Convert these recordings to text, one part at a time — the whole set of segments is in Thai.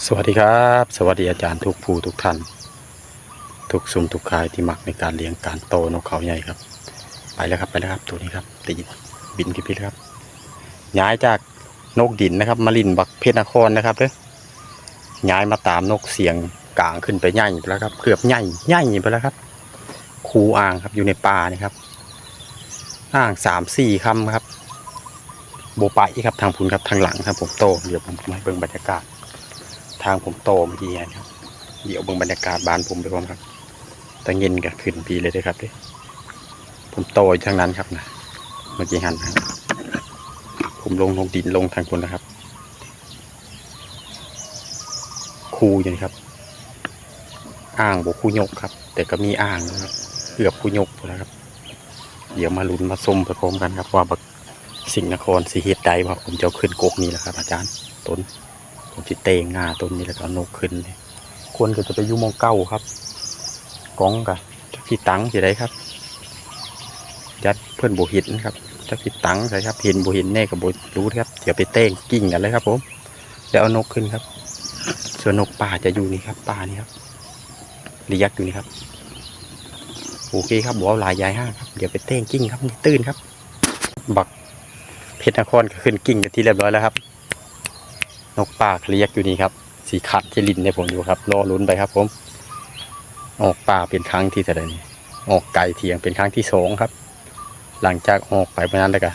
สวัสดีครับ สวัสดีอาจารย์ทุกผู้ทุกท่าน ทุกซุ้มทุกคายที่มักในการเลี้ยงการโตนกเขาใหญ่ครับ ไปแล้วครับไปแล้วครับตัวนี้ครับตีบินกี่พิษครับ ย้ายจากนกดินนะครับ มาลินบักเพชรนครนะครับเด้อย้ายมาตามนกเสียงกลางขึ้นไปใหญ่ไปแล้วครับเกือบใหญ่ใหญ่ไปแล้วครับ คูอ่างครับอยู่ในป่านี่ครับอ่างสามสี่คำครับ โบไปครับทางพุนครับทางหลังครับผมโตเดี๋ยวผมมาให้เบิ่งบรรยากาศ ทางผมโตเมื่อกี้นะครับ เดี๋ยวเบิ่งบรรยากาศบ้านผมไปพร้อมครับตะเงินกับขึ้นปีเลยเด้วยครับเด้ผมโตอยู่ทางนั้นครับนะเมื่อกี้หันนะครับผมลงลงดินลงทางคนนะครับ คูอยู่นี่ครับ อ่างบกคูยกครับ แต่ก็มีอ่างนะครับเกือบคูยกแล้วครับ เดี๋ยวมาลุ้นมาส้มไปพร้อมกันครับว่าบักสิงห์นครสีเฮ็ดใดว่าผมจะขึ้นโกกนี้แหละครับ อาจารย์ต้น ผมสิเตงงาต้นนี้แล้วก็เอานกขึ้นเลยควรก็จะไปยุ่มองเก้าครับก้องกะจักพี่ตังสิได้ครับยัดเพื่อนโบเหินครับจักพี่ตังใช่ครับเห็นโบเหินแน่กับโบรู้ครับเดี๋ยวไปเต้งกิ่งกันเลยครับผมแล้วเอานกขึ้นครับส่วนนกป่าจะอยู่นี่ครับป่านี่ครับรียกอยู่นี่ครับโอเคครับบอกเอาหลายยายห้าครับเดี๋ยวไปเต้งกิ่งครับตื้นครับ บักเพชรนครก็ขึ้นกิ่งกันที่เรียบร้อยแล้วครับ นกป่าเคียกอยู่นี่ครับ สีขัดที่ลินในผมอยู่ครับรอลุ้นไปครับ ผม ออกป่าเป็นครั้งที่เท่าไหร่นี่ออกไก่เทียงเป็นครั้งที่สองครับ หลังจากออกไปเมื่อนั้นแล้วก็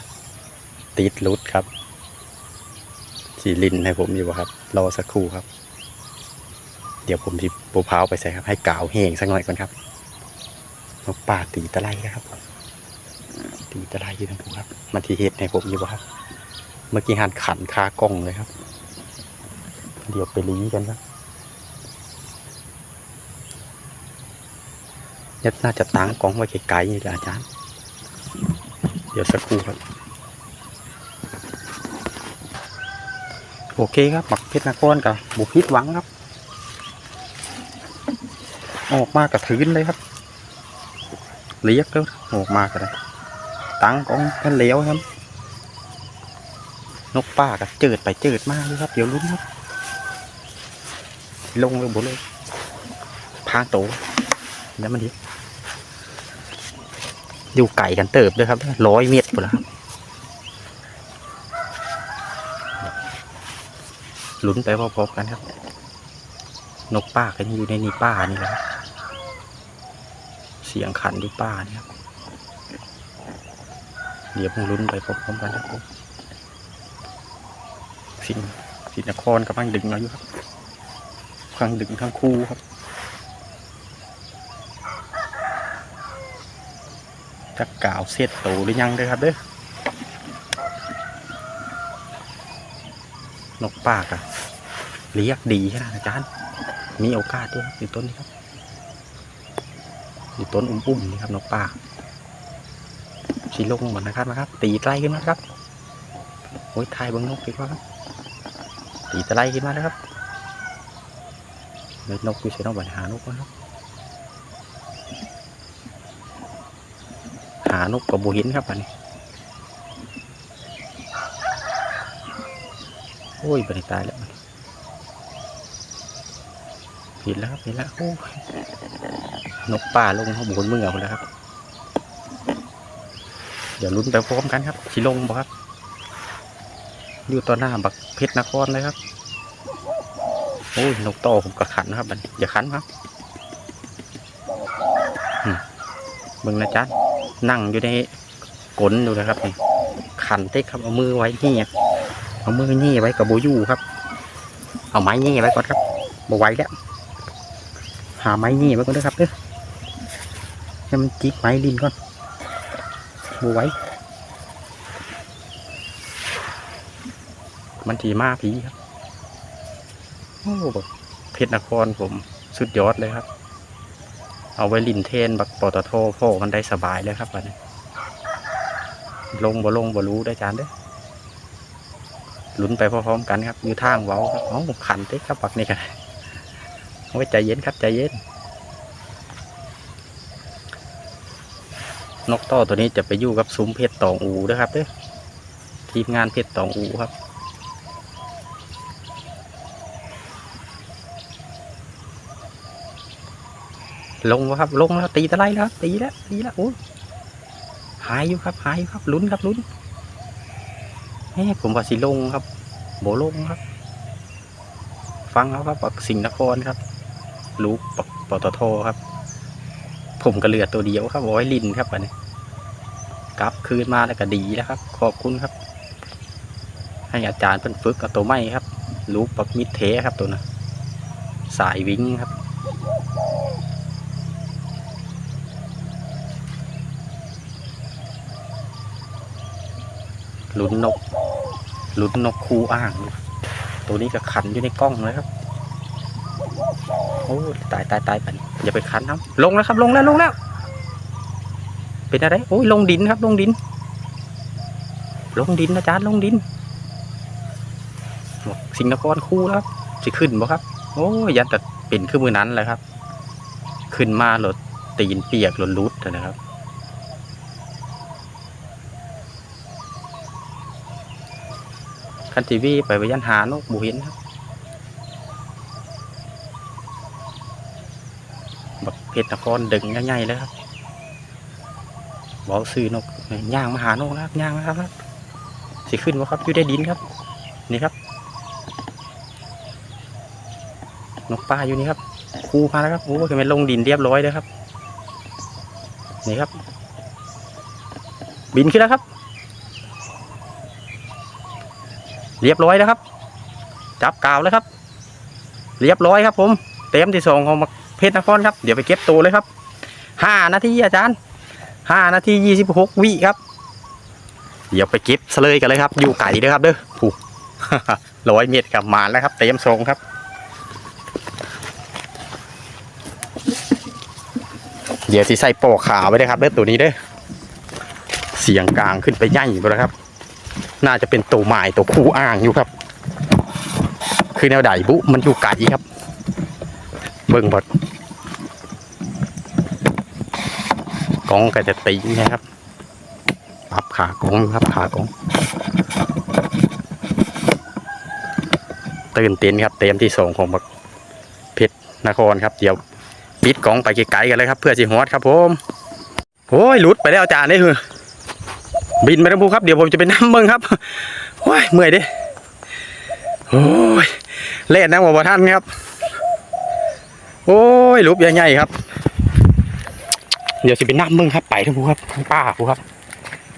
ติดรุดครับ สีลินให้ผมอยู่ครับ รอสักครู่ครับ เดี๋ยวผมที่ปูพร้าวไปใส่ครับ ให้กาวแหงสักหน่อยก่อนครับนกป่าตีตะไลครับตีตะไลอยู่ทั้งผมครับ มันที่เห็ดให้ผมอยู่ครับ เมื่อกี้หันขันคากล้องเลยครับ เดี๋ยวไปลีกันครับยัดน่าจะตั้งกล้องไว้ไกลๆนี่แหละอาจารย์ เดี๋ยวสักครู่ครับโอเคครับหมักเพชรนครกับบุพิษหวังครับ ออกมากับถืนเลยครับเลียกแล้วออกมากันตั้งกล้องกันเหลวครับ นกป่ากับเจิดไปเจิดมากเลยครับ เดี๋ยวลุ้นครับ ลงเลยบนเลยพาโตแล้วมันดิอยู่ไก่กันเติบด้วยครับร้อยเมตรหมดแล้วครับลุ้นไปพอๆกันครับ นกป่ากันอยู่ในนี่ป่านี่แหละเสียงขันอยู่ป่านี่ครับเดี๋ยวผมลุ้นไปพร้อมๆกันครับสิงสินครกำลังดึงเราอยู่ครับ ครั้งดึงทั้งคู่ครับจะกล่าวเสียดโตหรือยังเด้ครับเด้อนกปากอะเรียกดีขนาดอาจารย์ มีโอกาสด้วยครับอยู่ต้นนี้ครับอยู่ต้นอุ้มๆนี่ครับนกปากสีลงหมดนะครับนะครับ ตีใกลขึ้นมาครับโอ้ยทายบังนกดีกว่าครับตีตะไลขึ้นมาแล้วครับ เม็ดนกอยู่ใช้นกบันหานกก่อนครับหานกกับบูหินครับอันนี้โอ้ยบันตายแล้วมันผิดแล้วครับผิดแล้วโอ้ยนกป่าลงข้างบนเมืองแล้วครับ เดี๋ยวลุ้นไปพร้อมกันครับชิลงบ่ครับอยู่ต่อหน้าบักเพชรนครเลยครับ โอ้ยนกโตผมก็ขันนะครับมันอย่าขันครับมเบิ่งนะจ๊ะนั่งอยู่ในกลนดูนะครับนี่ขันเต็กครับเอามือไว้นี่เอามือนี่ไว้กับโบยูครับ เอาไม้นี่ไว้ก่อนครับบไว้แล้วหาไม้นี่ไว้ก่อนเด้อครับเด้อให้มันจิกไม้ดินก่อนบไว้ มันทีมาผีครับ อ้แบบเพชรนครผมสุดยอดเลยครับ เอาไว้ลินเทนบักปตทโพมันได้สบายเลยครับอันนี้ลงบ่ลงบ่รู้ได้จานเด้อลุ้นไปพร้อมๆกันครับอยู่ทางเว้าครับเอ้าขันเต็กครับปักนี่กันโอ้ยใจเย็นครับใจเย็น นกต่อตัวนี้จะไปอยู่กับซุ้มเพชรตองอูนะครับเด้อทีมงานเพชรตองอูครับ ลงครับ ลงแล้วตีตะไลแล้วครับตีแล้วตีแล้วโอ้ยหายอยู่ครับหายอยู่ครับลุ้นครับลุ้นเฮ้ผมว่าสิลงครับ โบลงครับ ฟังเอาครับปักสิงห์นครครับ ลูกปักปตทครับ ผมก็เหลือตัวเดียวครับเอาไว้ลินครับอันนี้กลับคืนมาแล้วก็ดีแล้วครับ ขอบคุณครับ ให้อาจารย์เพิ่นฝึกกับตัวไม้ครับ ลูกปักมิดเทครับตัวนะสายวิ่งครับ ลุ้นนกลุ้นนกคูอ่าง ตัวนี้ก็ขันอยู่ในกล้องเลยครับ โอ้ตายตายตายไปอย่าไปขันครับลงแล้วครับลงแล้วลงแล้ว เป็นอะไรโอ้ยลงดินครับ ลงดิน ลงดินอาจารย์ลงดินสิงห์นครคู่แล้วครับสิขึ้นบ่ครับ โอ้ยยันแต่เป็นขึ้นมือนั้นเลยครับ ขึ้นมาหลดตีนเปียกหลดรุดนะครับ คันทีวีไปไปยันหานกบูเห็นครับบักเพชรนครดึงง่ายๆเลยครับบอกซื้อนกย่างมาหานกนะครับย่างมาครับสิขึ้นวะครับอยู่ได้ดินครับ นี่ครับ นกปลาอยู่นี่ครับคูมาแล้วครับโอ้ยมันลงดินเรียบร้อยเลยครับ นี่ครับ บินขึ้นแล้วครับ เรียบร้อยแล้วครับ จับกาวแล้วครับ เรียบร้อยครับ ผม เต็มที่สองของเพชรนครครับ เดี๋ยวไปเก็บตัวเลยครับห้านาทีอาจารย์ห้านาทียี่สิบหกวิครับ เดี๋ยวไปเก็บเสลยกันเลยครับ อยู่ไก่ด้วยครับเด้อผูร้อยเมตรกับมาแล้วครับ เต็มทรงครับเดี๋ยวที่ใส่ปอกขาไว้เลยครับเด้อตัวนี้เด้อเสียงกลางขึ้นไปย่างอยู่แล้วครับ น่าจะเป็นตัวหมายตัวคู่อ่างอยู่ครับ คือแนวใดบุมันอยู่ไกลครับ เบิ่งบดกองก็จะตีนะครับปรับขากองอยู่ครับขากองตื่นเต้นครับ เต็มที่สองของบักเพชรนครครับเดี๋ยวปิดกองไปไกลๆกันเลยครับ เพื่อสิฮอดครับผมโอ้ยหลุดไปแล้วอาจารย์นี่คือ บินไปทั้งภูครับ เดี๋ยวผมจะไปนั่งเบิ่งครับโอ้ยเมื่อยดิโอ้ยเล่นนะหมอท่านครับ โอ้ยลุบใหญ่ๆครับ เดี๋ยวจะไปนั่งเบิ่งครับ ไปทั้งภูครับทั้งป้าภูครับ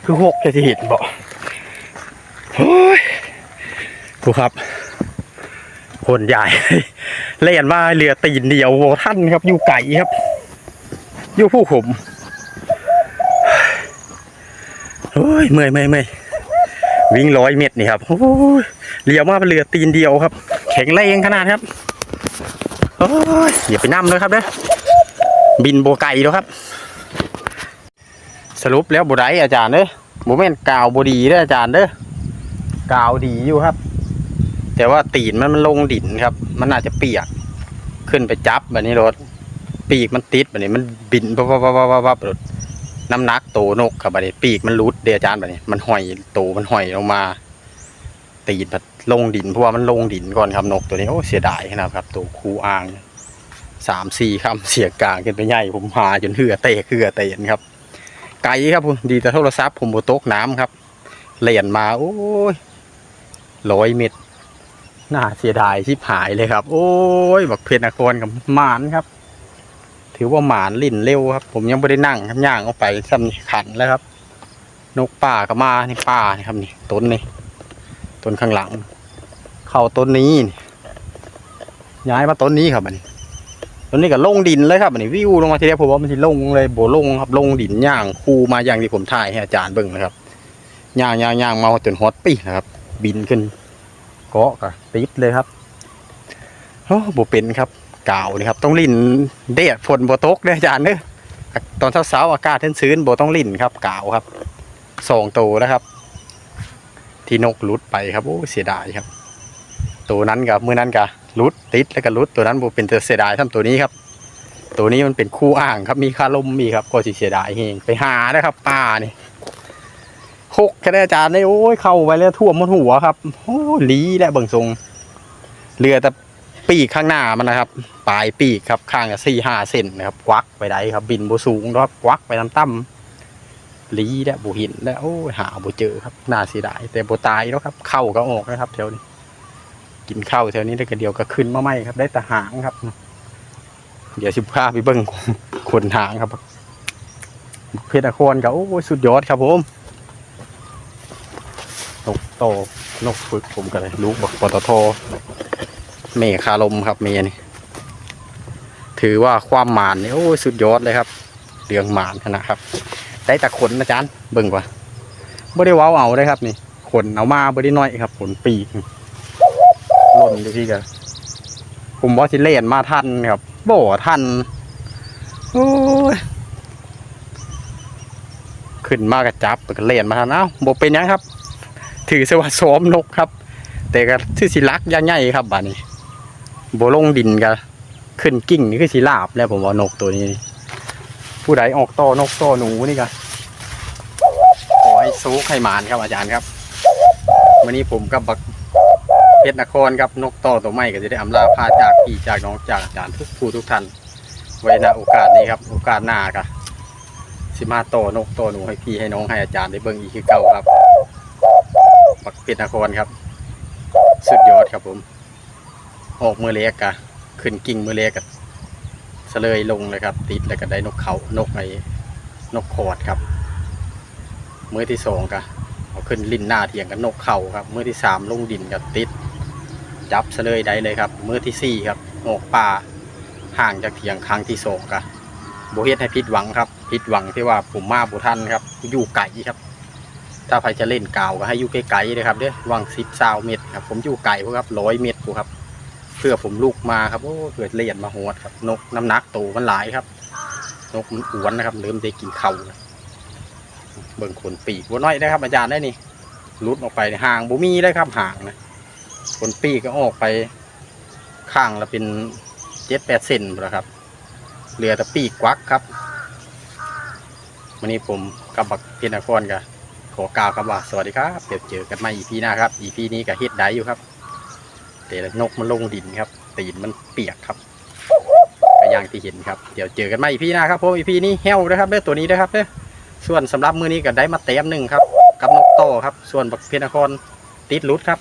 คือหกจะทีเห็นบ่โอ้ยภูครับคนใหญ่เล่นมาเรือตีนเดียวโวท่านครับ อยู่ไก่ครับ อยู่ผู้ผม โอ้ยเมื่อยเมื่อยเมื่อยวิ่งร้อยเมตรนี่ครับโอ้ยเลี้ยวมาเป็นเรือตีนเดียวครับ แข็งแรงขนาดครับโอ้ยอย่าไปนั่มเลยครับเด้อบินโบไก่แล้วครับ สรุปแล้วบไดอาจารย์เด้อโมเมนกาวบดีเด้ออาจารย์เด้อกาวดีอยู่ครับ แต่ว่าตีนมันมันลงดินครับ มันอาจจะเปียกขึ้นไปจับแบบนี้รถปีกมันติดแบบนี้มันบินปั๊บปั๊บปั๊บปั๊บปั๊บรถ น้ำหนักโตนกครับบัดนี้ปีกมันรุดเดียอาจารย์บัดนี้มันห้อยโตมันห้อยลงมาตีดแบบลงดินเพราะว่ามันลงดินก่อนครับนกตัวนี้โอ้เสียดายนะครับตัวคูอ่างสามสี่คำเสียกลางขึ้นไปใหญ่ผมหาจนเหือเตะเหือเตนครับ ไกลครับผมดีแต่โทรศัพท์ผมบตกน้ำครับเหรียญมาโอ้ยร้อยเม็ดน่าเสียดายชิบหายเลยครับ โอ้ยบักเพชรนครกับมานครับ ถือว่าหมานลิ่นเร็วครับ ผมยังไม่ได้นั่งครับย่างออกไปซ้ำขันแล้วครับ นกป่าก็มานี่ป่านี่ครับนี่ต้นนี่ต้นข้างหลัง เข้าต้นนี้นี่ย้ายมาต้นนี้ครับอันนี้ต้นนี้ก็ลงดินเลยครับอันนี้วิวลงมาทีเดียวผมว่ามันจะลงเลยโบลงครับลงดินย่างคูมาอย่างที่ผมถ่ายให้อาจารย์เบิ่งนะครับย่างย่างย่างมาจนฮอตปีนะครับ บินขึ้นเกาะกับติดเลยครับโอ้โบเป็นครับ กาวนี่ครับต้องลิ่นเดดฝนโบตกเด้ออาจารย์เด้อตอนเช้าๆอากาศชื้นๆโบต้องลิ่นครับกาวครับสองตัวนะครับ ที่นกลุดไปครับโอ้เสียดายครับ ตัวนั้นกับมือนั้นกับลุดติดแล้วก็ลุดตัวนั้นโบเป็นเสียดายทั้งตัวนี้ครับ ตัวนี้มันเป็นคู่อ่างครับมีคาลมมีครับก็สิเสียดายเองไปหานะครับป่านี่หกแค่ได้อาจารย์ได้โอ้ยเข้าไปแล้วท่วมหมดหัวครับโอ้ลีและเบิ่งทรงเรือแต่ ปีกข้างหน้ามันนะครับ ปลายปีกครับข้างสี่ห้าเซนนะครับควักไปได้ครับ บินบูสูงครับควักไปน้ำต่ำลีและบูหินและโอ้ยหาบูเจอครับน่าเสียดายแต่บูตายแล้วครับ เข้าก็ออกนะครับแถวนี้ กินข้าวแถวนี้ได้กระเดียวก็ขึ้นมาไม่ครับ ได้แต่หางครับ เดี๋ยวสิบห้าไปเบิ้งคนหางครับเพชรนครก็โอ้ยสุดยอดครับผมนกโตนกฝึกผมกันเลยลูกบอกปตท เมฆคาลมครับเมนี่ถือว่าความหมานนี่โอ้ยสุดยอดเลยครับเรื่องหมานขนาดครับ ได้แต่ขนนะจานเบิ่งว่าไม่ได้ว้าเอาเลยครับนี่ขนเอามาไม่ได้น้อยครับขนปีกล่นอยู่ที่กันผมว่าสิเล่นมาทันครับโบ่ทันโอ้ยขึ้นมากระจับก็เล่นมาทันเอ้าบ่เป็นยังครับ ถือสว่าซ้อมนกครับ แต่ก็ชื่อสิลักอยังไงครับบ้านนี้ โบลงดินก็ขึ้นกิ่งนี่คือสิลาบแล้วผมว่านกตัวนี้ ผู้ใดออกต่อนกต่อหนูนี่ก็ขอให้สู้ให้หมานครับอาจารย์ครับวันนี้ผมกับบักเพชรนครครับนกต่อตัวใหม่ก็จะได้อำลาพาจากพี่จากน้องจากอาจารย์ทุกผู้ทุกท่านไว้ณโอกาสนี้ครับ โอกาสหน้าก็สิมาต่อนกต่อหนูให้พี่ให้น้องให้อาจารย์ได้เบิ่งอีกคือเก่าครับปักเพชรนครครับ สุดยอดครับผม ออกมือเล็กอะขึ้นกิ่งมือเล็กอะเสลยลงเลยครับ ติดแล้วก็ได้นกเขานกไอ้นกคอดครับมือที่สองก็เอาขึ้นลิ้นหน้าเถียงกับนกเขาครับ มือที่สามลงดินกับติด จับเสลยได้เลยครับ มือที่สี่ครับออกป่าห่างจากเถียงครั้งที่สองกะโบเฮ็ดให้ผิดหวังครับผิดหวังที่ว่าผมมาบุทันครับ อยู่ไก่ครับ ถ้าใครจะเล่นกาวก็ให้อยู่ไกลๆเลยครับเด้อวางสิบซาวเม็ดครับ ผมอยู่ไกลพวกครับร้อยเม็ดพวกครับ เพื่อผมลูกมาครับโอ้เกิดเลียนมาหดครับ นกน้ำหนักโตมันหลายครับ นกมันอ้วนนะครับเริ่มได้กินเข่าเบิ่งขนปีกวัวน้อยได้ครับ อาจารย์ได้นี่ลุดออกไปห่างบุมีได้ครับห่างนะขนปีกก็ออกไปข้างละเป็นเจ็ดแปดเซนแล้วครับเหลือแต่ปีกกวักครับวันนี้ผมกับบักเพชรนครกับขอกล่าวคำว่าสวัสดีครับเดี๋ยวเจอกันใหม่อีพีหน้าครับอีพีนี้กับเฮ็ดได้อยู่ครับ แต่นกมันลงดินครับตีนมันเปียกครับก็อย่างที่เห็นครับเดี๋ยวเจอกันใหม่อีพีหน้าครับผมอีพีนี้แห้วนะครับเด้อตัวนี้นะครับเด้อส่วนสำหรับมือนี้ก็ได้มาเต็มหนึ่งครับกับนกโตครับ ส่วนบักเพชรนครติดรุดครับ